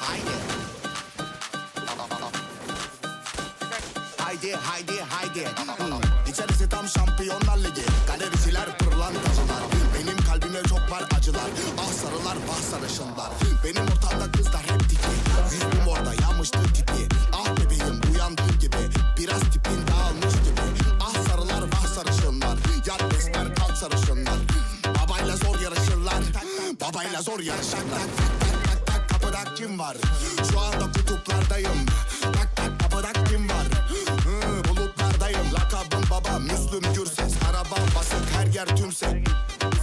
Haydi. Haydi haydi haydi. İçerisi tam şampiyonlar ligi. Galericiler pırlan. Benim kalbime çok var acılar. Ah sarılar bah sarışınlar. Benim ortamda kızlar hep tiki. Yüzüm orada yanmıştı tipi. Ah bebeğim uyandığın gibi. Biraz tipin dağılmış gibi. Ah sarılar bah sarışınlar. Yar besler kalk sarışınlar. Babayla zor yarışırlar. Babayla zor yarışırlar. Kapıda kim var? Şu anda kutuplardayım. Tak tak kapıda kim var? Hı, Bulutlardayım. Lakabım baba Müslüm Gürses. Araba basık her yer tümsek.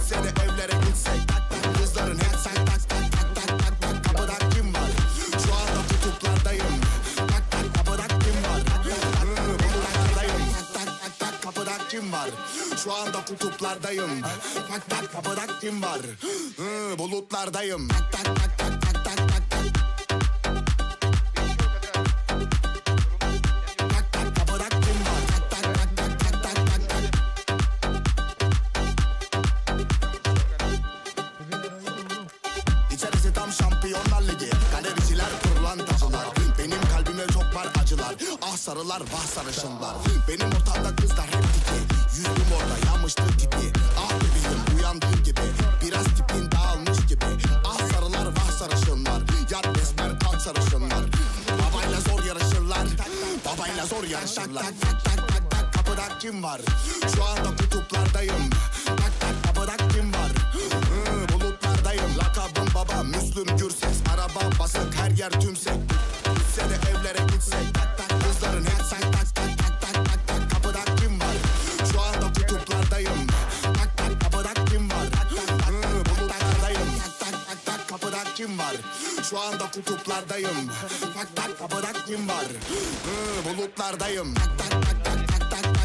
Seni evlere gitsek. Tak tak kızların her tak tak tak tak tak tak tak kapıda kim var? Şu anda kutuplardayım. Tak tak kapıda kim var? Hı, Bulutlardayım. Tak tak tak tak kapıda kim var? Şu anda kutuplardayım. Tak tak kapıda kim var? Hı, Bulutlardayım. Tak tak tak tak sarılar vah sarışınlar. Benim ortamda kızlar hep diki Yüzüm orada yanmıştı tipi. Ah bebeğim uyandığım gibi. Biraz tipin dağılmış gibi. Ah sarılar vah sarışınlar. Yat besmer kalk sarışınlar. Babayla zor yarışırlar. Babayla zor yarışırlar. Tak tak tak tak kapıda kim var? Şu anda kutuplardayım. Tak tak kapıda kim var? Hı, bulutlardayım. Lakabım baba Müslüm Gürses kapıda kim var? Şu anda kutuplardayım Tak tak kapıda kim var? Hı, bulutlardayım Tak tak tak tak tak tak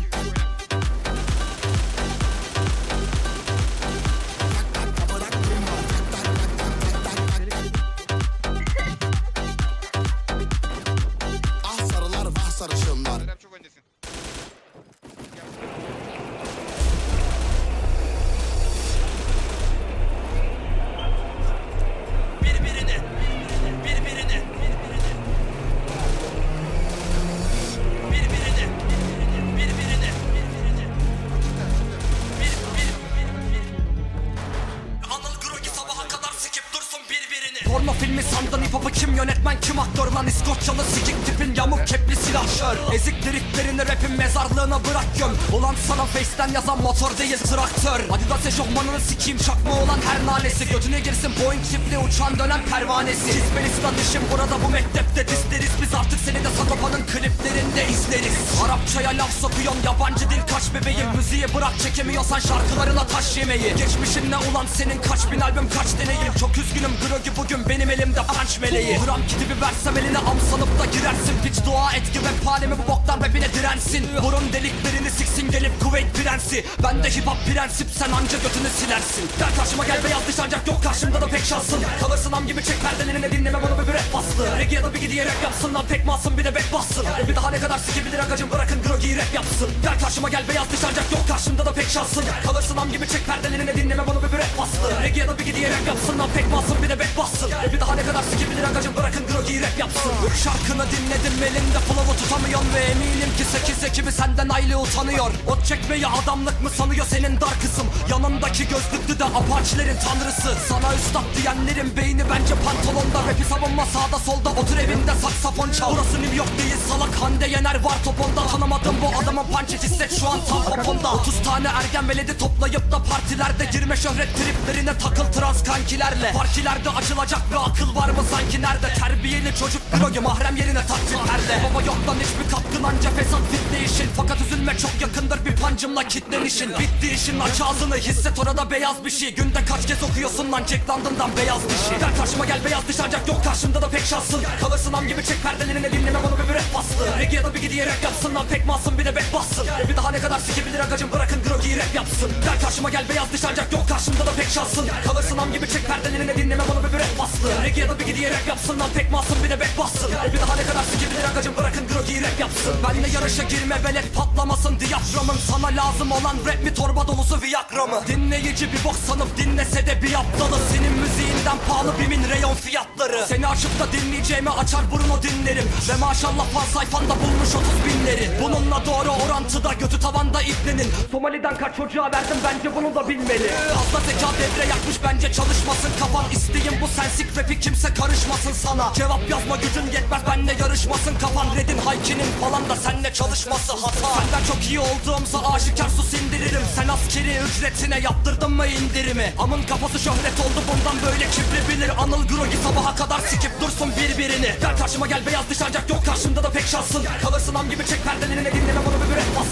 Porno filmi sandın hip hop'u kim? Yönetmen kim? Aktör lan İskoçyalı sikik tipin yamuk kepli silahşör. Ezik triplerini rapin mezarlığına bırak göm. Ulan sana face'ten yazan motor değil traktör. Adidas eşofmanını sikeyim çakma olan her nanesi. Götüne girsin Boeing tipli uçan dönen pervanesi. Çizmelisi dişim burada bu mektepte dizleriz Biz artık seni de Sagopa'nın kliplerinde izleriz. Arapçaya laf sokuyorsun yabancı dil kaç bebeğim. Müziği bırak çekemiyorsan şarkılarına taş yemeyi. Geçmişin ne ulan senin kaç bin albüm kaç deneyim. Çok üzgünüm Grogi bugün benim elimde punch meleği. Gram kitibi versem eline am sanıp da girersin. Piç dua et ki rap halimi bu boktan rapine dirensin. Burun deliklerini siksin gelip Kuveyt prensi. Ben de hip hop prensip sen anca götünü silersin. Gel karşıma gel beyaz dış ancak yok karşımda da pek şansın. Kalırsın am gibi çek perdelerini dinleme bunu bir rap bastı. Reggae ya da bir gidiye rap yapsın lan pek masum bir de back bassın. Bir daha ne kadar sikebilir agacım bırakın Grogi'yi rap yapsın. Gel karşıma gel beyaz dış ancak yok karşımda da pek şansın. Kalırsın am gibi çek perdelerini dinleme bunu bir rap bastı. Reggae ya da bir gidiye rap yapsın lan pek masum bir de back bassın. Bir daha ne kadar sikebilir agacım bırakın Grogi'yi rap yapsın. Şarkını dinledim elinde flow'u tutamıyorum Ve eminim ki 8 ekibi senden aile utanıyor. Ot çekmeyi adamlık mı sanıyor senin dar kısım Yanındaki gözlüklü de apaçilerin tanrısı. Sana üstad diyenlerin beyni bence pantolonda. Rapi savunma sağda solda otur evinde saksafon çal. Burası New York değil salak Hande Yener var toponda. Tanımadım bu adamın punch hisset şu an tam poponda 30 tane ergen veledi toplayıp da partilerde Girme şöhret triplerine takıl trans kankilerle. Partilerde açılacak bir akıl var mı sanki nerede? Terbiyeli çocuk büroyu mahrem yerine takvimlerde Baba yoktan hiçbir katkın anca fesat fit işin. Fakat üzülme çok yakındır bir pancımla kitlenişin. Bitti işin aç ağzını hisset orada beyaz bir şey. Günde kaç kez okuyorsun lan Jack London'dan beyaz bir şey. Gel karşıma gel beyaz dış ancak yok karşımda da pek şansın. Kalırsın am gibi çek perdelerini dinleme bunu bir rap bastı Reggae ya da bir gidiye rap yapsın lan pek masum bir de back bassın. Bir daha ne kadar sikebilir agacım bırakın rap yapsın. Gel karşıma gel beyaz dış ancak yok. Karşımda da pek şansın. Kalırsın am gibi çek perdelerini dinleme bunu bir rap bastı Reggae ya da bir gidiye rap yapsın lan pek masum bir de back bassın. Bir daha ne kadar sikebilir agacım bırakın Grogi'yi rap yapsın. Benle yarışa girme velet patlamasın. Diyaframın sana lazım olan rap mi torba dolusu viagra mı Dinleyici bir bok sanıp dinlese de bir aptalı. Senin müziğinden pahalı bimin reyon fiyatları. Seni açıp da dinleyeceğimi açar Bruno dinlerim. Ve maşallah fan sayfanda bulmuş 30 binleri. Bununla doğru orantıda götü tavanda iplenin. Somali'den kaç çocuğa verdim bence bunu da bilmeli. Fazla zeka devre yakmış bence çalışmasın. Kafan İsteğim bu sensik rapi kimse karışmasın sana. Cevap yazma gücün yetmez benle yarışmasın. Kafan Red'in Hayki'nin falan da senle çalışması hata. Senden çok iyi olduğumsa aşikar sus indiririm Sen askeri ücretine yaptırdın mı indirimi? Amın kafası şöhret oldu bundan böyle kibri bilir. Anıl Grogi sabaha kadar sikip dursun birbirini. Gel karşıma gel beyaz dış ancak yok karşımda da pek şansın. Kalırsın am gibi çek perdelerini dinleme bunu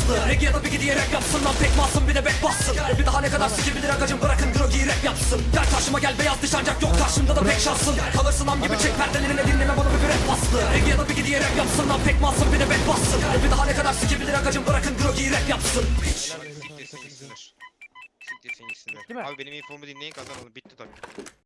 bastı Regi ya da bir gidiye rap yapsın lan pek masum bir de back bassın bir daha ne kadar sikibilir agacım bırakın Grogi'yi rap yapsın Gel karşıma gel beyaz dış ancak yok karşımda da pek şansın Kalırsın am gibi çek perdelerini dinleme bunu bir rap bastı Regi ya da bir gidiye rap yapsın lan pek masum bir de back bassın bir daha ne kadar sikibilir agacım bırakın Grogi'yi rap yapsın Siktir siksinler. Siktir sen gitsinler. Abi benim infomu dinleyin kazanalım. Bitti tabii.